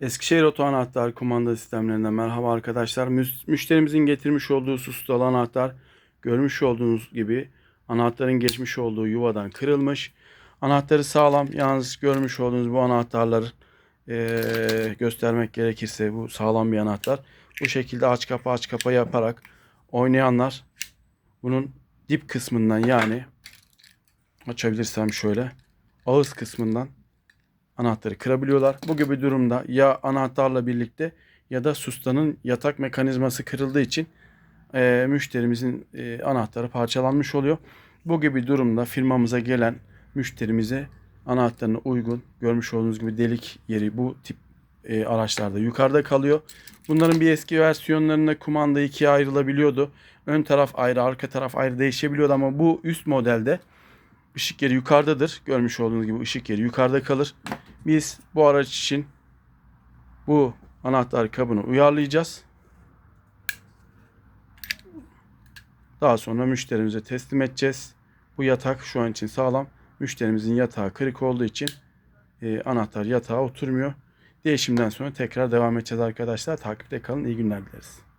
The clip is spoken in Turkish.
Eskişehir Oto Anahtar kumanda sistemlerinden merhaba arkadaşlar. Müşterimizin getirmiş olduğu sustalı anahtar görmüş olduğunuz gibi anahtarın geçmiş olduğu yuvadan kırılmış. Anahtarı sağlam. Yalnız görmüş olduğunuz bu anahtarları eee, göstermek gerekirse bu sağlam bir anahtar. Bu şekilde aç kapa aç kapa yaparak oynayanlar bunun dip kısmından yani açabilirsem şöyle ağız kısmından anahtarı kırabiliyorlar. Bu gibi durumda ya anahtarla birlikte ya da sustanın yatak mekanizması kırıldığı için e, müşterimizin e, anahtarı parçalanmış oluyor. Bu gibi durumda firmamıza gelen müşterimize anahtarına uygun görmüş olduğunuz gibi delik yeri bu tip e, araçlarda yukarıda kalıyor. Bunların bir eski versiyonlarında kumanda ikiye ayrılabiliyordu. Ön taraf ayrı, arka taraf ayrı değişebiliyordu ama bu üst modelde ışık yeri yukarıdadır. Görmüş olduğunuz gibi ışık yeri yukarıda kalır. Biz bu araç için bu anahtar kabını uyarlayacağız. Daha sonra müşterimize teslim edeceğiz. Bu yatak şu an için sağlam. Müşterimizin yatağı kırık olduğu için e, anahtar yatağa oturmuyor. Değişimden sonra tekrar devam edeceğiz arkadaşlar. Takipte kalın. İyi günler dileriz.